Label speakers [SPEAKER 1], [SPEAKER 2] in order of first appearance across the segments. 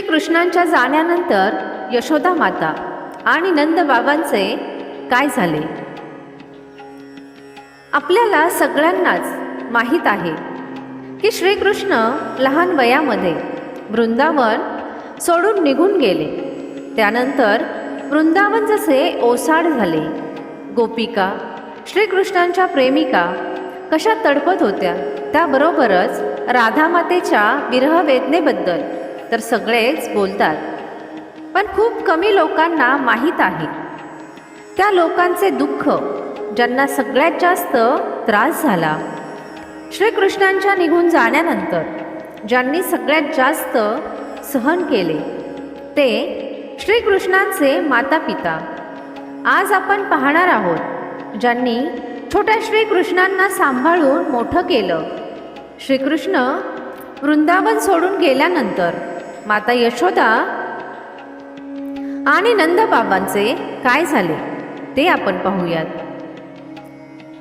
[SPEAKER 1] श्रीकृष्णांच्या जाण्यानंतर यशोदा माता आणि नंद बाबांचे काय झाले? आपल्याला सगळ्यांनाच माहीत आहे की श्रीकृष्ण लहान वयामध्ये वृंदावन सोडून निघून गेले. त्यानंतर वृंदावन जसे ओसाड झाले. गोपिका श्रीकृष्णांच्या प्रेमिका कशा तडपत होत्या? त्याबरोबरच राधामातेच्या विरह वेदनेबद्दल तर सगळेच बोलतात. पण खूप कमी लोकांना माहीत आहे. त्या लोकांचे दुःख ज्यांना सगळ्यात जास्त त्रास झाला श्रीकृष्णांच्या निघून जाण्यानंतर ज्यांनी सगळ्यात जास्त सहन केले ते श्रीकृष्णांचे माता पिता आज आपण पाहणार आहोत ज्यांनी छोट्या श्रीकृष्णांना सांभाळून मोठं केलं. श्रीकृष्ण वृंदावन सोडून गेल्यानंतर माता यशोदा आणि नंदबाबांचे काय झाले ते आपण पाहूयात.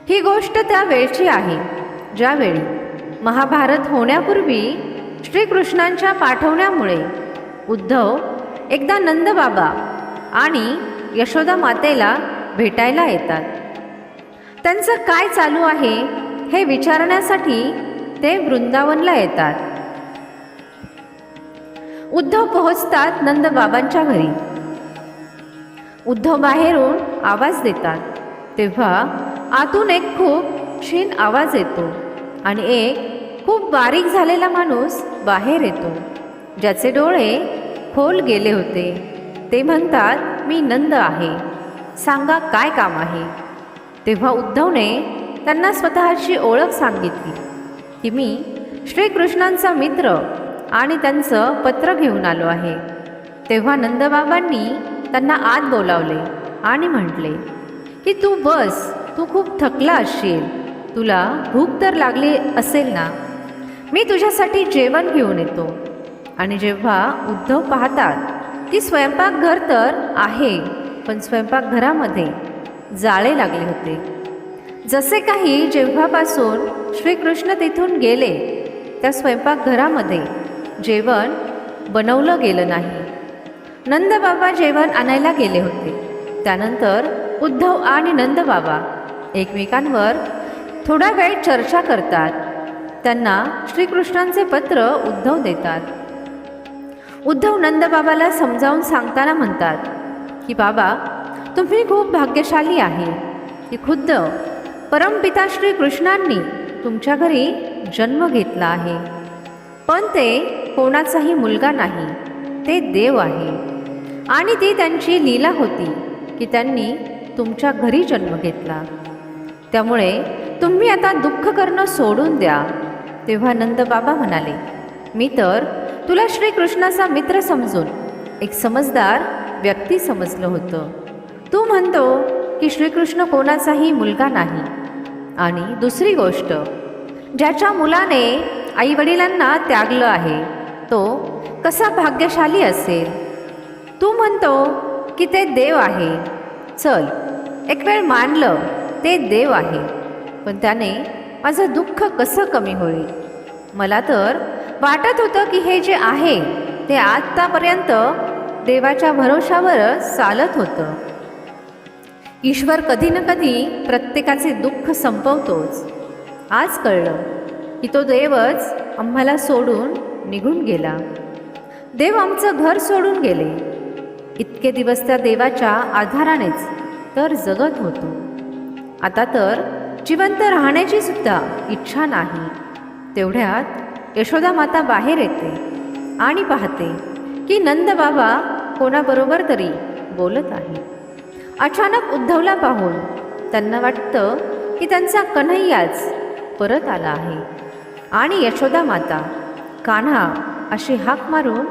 [SPEAKER 1] ही गोष्ट त्या वेळची आहे. ज्यावेळी महाभारत होण्यापूर्वी श्रीकृष्णांच्या पाठवण्यामुळे उद्धव एकदा नंदबाबा आणि यशोदा मातेला भेटायला येतात. त्यांचं काय चालू आहे हे विचारण्यासाठी ते वृंदावनला येतात. उद्धव पोहोचतात नंदबाबांच्या घरी. उद्धव बाहेरून आवाज देतात. तेव्हा आतून एक खूप क्षीण आवाज येतो आणि एक खूप बारीक झालेला माणूस बाहेर येतो ज्याचे डोळे खोल गेले होते. ते म्हणतात मी नंद आहे. सांगा काय काम आहे? तेव्हा उद्धवने त्यांना स्वतःची ओळख सांगितली की मी श्रीकृष्णांचा मित्र आणि त्यांचं पत्र घेऊन आलो आहे. तेव्हा नंदबाबांनी त्यांना आत बोलावले आणि म्हटले की तू बस तू खूप थकला असशील. तुला भूक तर लागली असेल ना? मी तुझ्यासाठी जेवण घेऊन येतो. आणि जेव्हा उद्धव पाहतात की स्वयंपाकघर तर आहे पण स्वयंपाकघरामध्ये जाळे लागले होते. जसे काही जेव्हापासून श्रीकृष्ण तिथून गेले त्या स्वयंपाकघरामध्ये जेवण बनवलं गेलं नाही. नंदबाबा जेवण आणायला गेले होते. त्यानंतर उद्धव आणि नंदबाबा एकमेकांवर थोडा वेळ चर्चा करतात. त्यांना श्रीकृष्णांचे पत्र उद्धव देतात. उद्धव नंदबाबाला समजावून सांगताना म्हणतात की बाबा तुम्ही खूप भाग्यशाली आहे. की खुद्द परमपिता श्रीकृष्णांनी तुमच्या घरी जन्म घेतला आहे. पण ते कोणाचाही मुलगा नाही. ते देव आहे. आणि ती त्यांची लीला होती की त्यांनी तुमच्या घरी जन्म घेतला. त्यामुळे तुम्ही आता दुःख करणं सोडून द्या तेव्हा नंदबाबा म्हणाले मी तर तुला श्रीकृष्णाचा मित्र समजून एक समजदार व्यक्ती समजलं होतं. तू म्हणतो की श्रीकृष्ण कोणाचाही मुलगा नाही. आणि दुसरी गोष्ट ज्याच्या मुलाने आईवडिलांना त्यागलं आहे तो कसा भाग्यशाली असेल? तू म्हणतो की ते देव आहे. चल एक वेळ मानलं ते देव आहे. पण त्याने माझं दुःख कसं कमी होईल? मला तर वाटत होतं की हे जे आहे ते आत्तापर्यंत देवाच्या भरोशावरच चालत होतं. ईश्वर कधी ना कधी प्रत्येकाचे दुःख संपवतोच. आज कळलं की तो देवच आम्हाला सोडून निघून गेला. देव आमचं घर सोडून गेले. इतके दिवस त्या देवाच्या आधारानेच तर जगत होतो. आता तर जिवंत राहण्याची सुद्धा इच्छा नाही. तेवढ्यात यशोदा माता बाहेर येते आणि पाहते की नंद बाबा कोणाबरोबर तरी बोलत आहे अचानक उद्धवला पाहून त्यांना वाटतं की त्यांचा कन्हैयाच परत आला आहे आणि यशोदा माता कान्हा अशी हाक मारून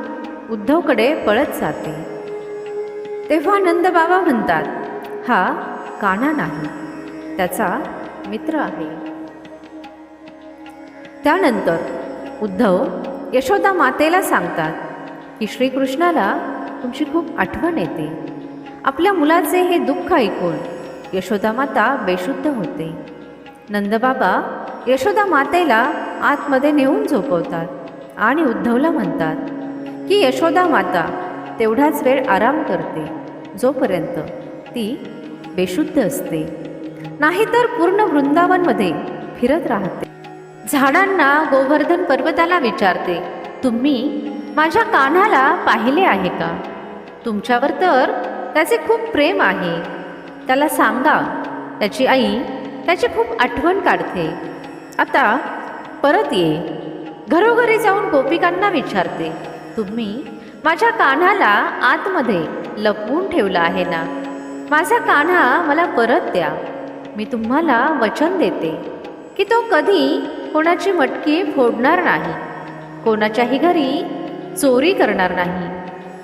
[SPEAKER 1] उद्धवकडे पळत जाते. तेव्हा नंदबाबा म्हणतात हा कान्हा नाही त्याचा मित्र आहे. त्यानंतर उद्धव यशोदा मातेला सांगतात की श्रीकृष्णाला तुमची खूप आठवण येते. आपल्या मुलाचे हे दुःख ऐकून यशोदा माता बेशुद्ध होते. नंदबाबा यशोदा मातेला आतमध्ये नेऊन झोपवतात. आणि उद्धवला म्हणतात की यशोदा माता तेवढाच वेळ आराम करते. जोपर्यंत ती बेशुद्ध असते. नाहीतर पूर्ण वृंदावनमध्ये फिरत राहते. झाडांना गोवर्धन पर्वताला विचारते तुम्ही माझ्या कान्हाला पाहिले आहे का? तुमच्यावर तर त्याचे खूप प्रेम आहे. त्याला सांगा. त्याची आई त्याची खूप आठवण काढते. आता परत ये. घरोघरी जाऊन गोपिकांना विचारते तुम्ही माझ्या कान्हाला आतमध्ये लपवून ठेवला आहे ना? माझा कान्हा मला परत द्या. मी तुम्हाला वचन देते की तो कधी कोणाची मटकी फोडणार नाही कोणाच्याही घरी चोरी करणार नाही.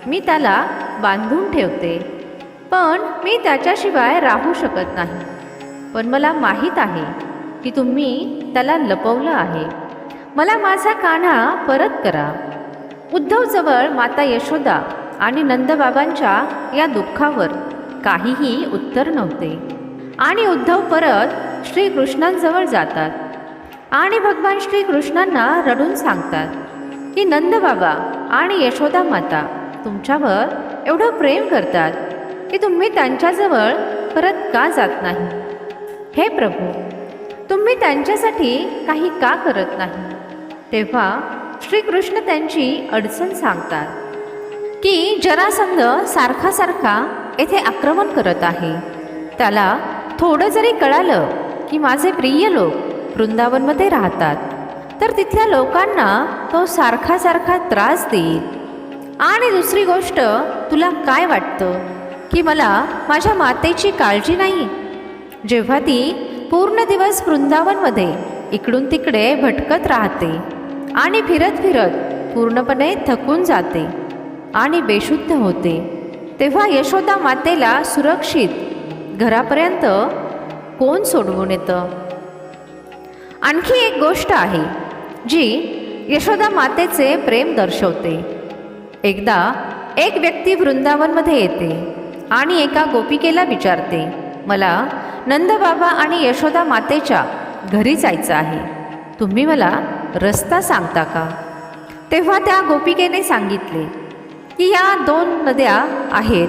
[SPEAKER 1] मी त्याला बांधून ठेवते. पण मी त्याच्याशिवाय राहू शकत नाही. पण मला माहीत आहे की तुम्ही त्याला लपवलं आहे. मला माझा कान्हा परत करा. उद्धवजवळ माता यशोदा आणि नंदबाबांच्या या दुःखावर काहीही उत्तर नव्हते. आणि उद्धव परत श्रीकृष्णांजवळ जातात. आणि भगवान श्रीकृष्णांना रडून सांगतात की नंदबाबा आणि यशोदा माता तुमच्यावर एवढं प्रेम करतात की तुम्ही त्यांच्याजवळ परत का जात नाही? हे प्रभू तुम्ही त्यांच्यासाठी काही का करत नाही? तेव्हा श्रीकृष्ण त्यांची अडचण सांगतात की जरासंध सारखा सारखा येथे आक्रमण करत आहे. त्याला थोडं जरी कळालं की माझे प्रिय लोक वृंदावनमध्ये राहतात तर तिथल्या लोकांना तो सारखा सारखा त्रास देईल. आणि दुसरी गोष्ट तुला काय वाटतं? की मला माझ्या मातेची काळजी नाही? जेव्हा ती पूर्ण दिवस वृंदावनमध्ये इकडून तिकडे भटकत राहते आणि फिरत फिरत पूर्णपणे थकून जाते आणि बेशुद्ध होते. तेव्हा यशोदा मातेला सुरक्षित घरापर्यंत कोण सोडवून येतं? आणखी एक गोष्ट आहे जी यशोदा मातेचे प्रेम दर्शवते. एकदा एक व्यक्ती वृंदावनमध्ये येते आणि एका गोपिकेला विचारते मला नंदबाबा आणि यशोदा मातेच्या घरी जायचं आहे. तुम्ही मला रस्ता सांगता का? तेव्हा त्या गोपिकेने सांगितले की या दोन नद्या आहेत.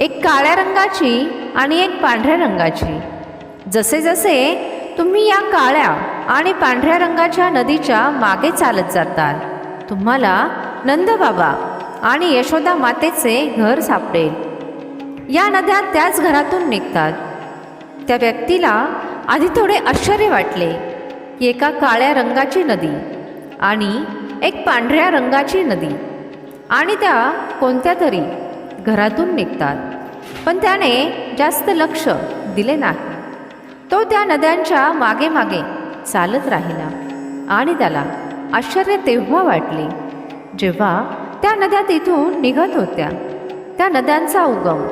[SPEAKER 1] एक काळ्या रंगाची आणि एक पांढऱ्या रंगाची. जसे जसे तुम्ही या काळ्या आणि पांढऱ्या रंगाच्या नदीच्या मागे चालत जाताल तुम्हाला नंदबाबा आणि यशोदा मातेचे घर सापडेल. या नद्या त्याच घरातून निघतात. त्या व्यक्तीला आधी थोडे आश्चर्य वाटले. की एका काळ्या रंगाची नदी आणि एक पांढऱ्या रंगाची नदी. आणि त्या कोणत्या तरी घरातून निघतात. पण त्याने जास्त लक्ष दिले नाही. तो त्या नद्यांच्या मागे मागे चालत राहिला आणि त्याला आश्चर्य तेव्हा वाटले जेव्हा त्या नद्या तिथून निघत होत्या. त्या नद्यांचा उगम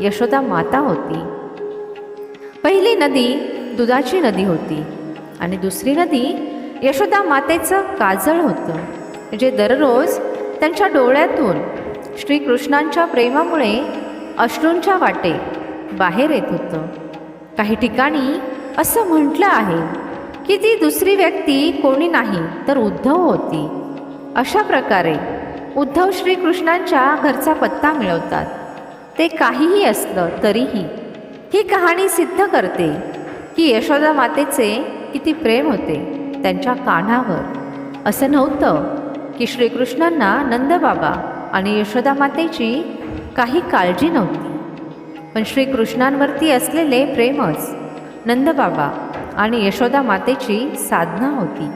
[SPEAKER 1] यशोदा माता होती. पहिली नदी दुधाची नदी होती. आणि दुसरी नदी यशोदा मातेचं काजळ होतं जे दररोज त्यांच्या डोळ्यातून श्रीकृष्णांच्या प्रेमामुळे अश्रूंच्या वाटे बाहेर येत होतं. काही ठिकाणी असं म्हटलं आहे की ती दुसरी व्यक्ती कोणी नाही तर उद्धव होती. अशा प्रकारे उद्धव श्रीकृष्णांच्या घरचा पत्ता मिळवतात. ते काहीही असलं तरीही ही कहाणी सिद्ध करते की यशोदा मातेचे किती प्रेम होते त्यांच्या कानावर. असं नव्हतं की श्रीकृष्णांना नंदबाबा आणि यशोदा मातेची काही काळजी नव्हती. पण श्रीकृष्णांवरती असलेले प्रेमच नंदबाबा आणि यशोदा मातेची साधना होती.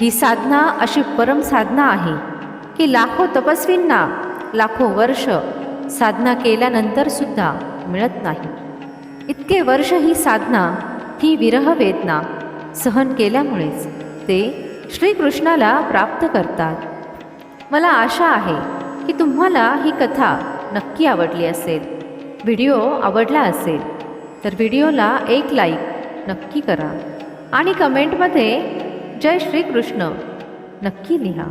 [SPEAKER 1] ही साधना अशी परम साधना आहे की लाखो तपस्वींना लाखो वर्ष साधना केल्यानंतर सुद्धा मिळत नाही. इतके वर्ष ही साधना ही विरह वेदना सहन केल्यामुळेच ते श्रीकृष्णाला प्राप्त करतात. मला आशा आहे की तुम्हाला ही कथा नक्की आवडली असेल. व्हिडिओ आवडला असेल तर व्हिडिओला एक लाईक नक्की करा आणि कमेंटमध्ये जय श्रीकृष्ण नक्की लिहा.